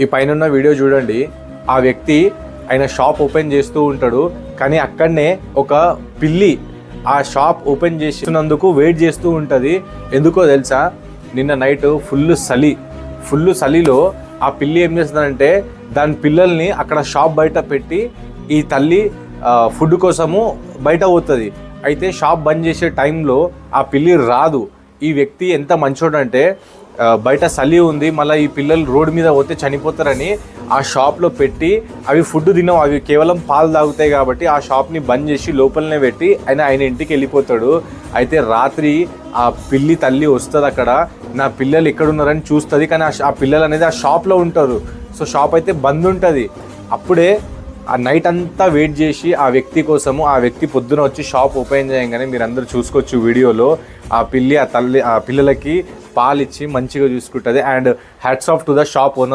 ఈ పైన వీడియో చూడండి. ఆ వ్యక్తి ఆయన షాప్ ఓపెన్ చేస్తూ ఉంటాడు. కానీ అక్కడనే ఒక పిల్లి ఆ షాప్ ఓపెన్ చేసినందుకు వెయిట్ చేస్తూ ఉంటుంది. ఎందుకో తెలుసా? నిన్న నైట్ ఫుల్ చలి. ఫుల్ చలిలో ఆ పిల్లి ఏం చేస్తుందంటే దాని పిల్లల్ని అక్కడ షాప్ బయట పెట్టి ఈ తల్లి ఫుడ్ కోసము బయట పోతుంది. అయితే షాప్ బంద్ చేసే టైంలో ఆ పిల్లి రాదు. ఈ వ్యక్తి ఎంత మంచోడంటే బయట చలి ఉంది మళ్ళీ ఈ పిల్లలు రోడ్డు మీద పోతే చనిపోతారని ఆ షాప్లో పెట్టి అవి ఫుడ్ తినం అవి కేవలం పాలు తాగుతాయి కాబట్టి ఆ షాప్ని బంద్ చేసి లోపలనే పెట్టి ఆయన ఆయన ఇంటికి వెళ్ళిపోతాడు. అయితే రాత్రి ఆ పిల్లి తల్లి వస్తుంది అక్కడ నా పిల్లలు ఎక్కడున్నారని చూస్తుంది కానీ ఆ ఆ పిల్లలు అనేది ఆ షాప్లో ఉంటారు. సో షాప్ అయితే బంద్ ఉంటుంది. అప్పుడే ఆ నైట్ అంతా వెయిట్ చేసి ఆ వ్యక్తి కోసము ఆ వ్యక్తి పొద్దున వచ్చి షాప్ ఓపెన్ చేయగానే మీరు అందరూ చూసుకోవచ్చు వీడియోలో ఆ పిల్లి ఆ తల్లి ఆ పిల్లలకి పాలిచ్చి మంచిగా చూసుకుంటుంది. And hats off to the shop owner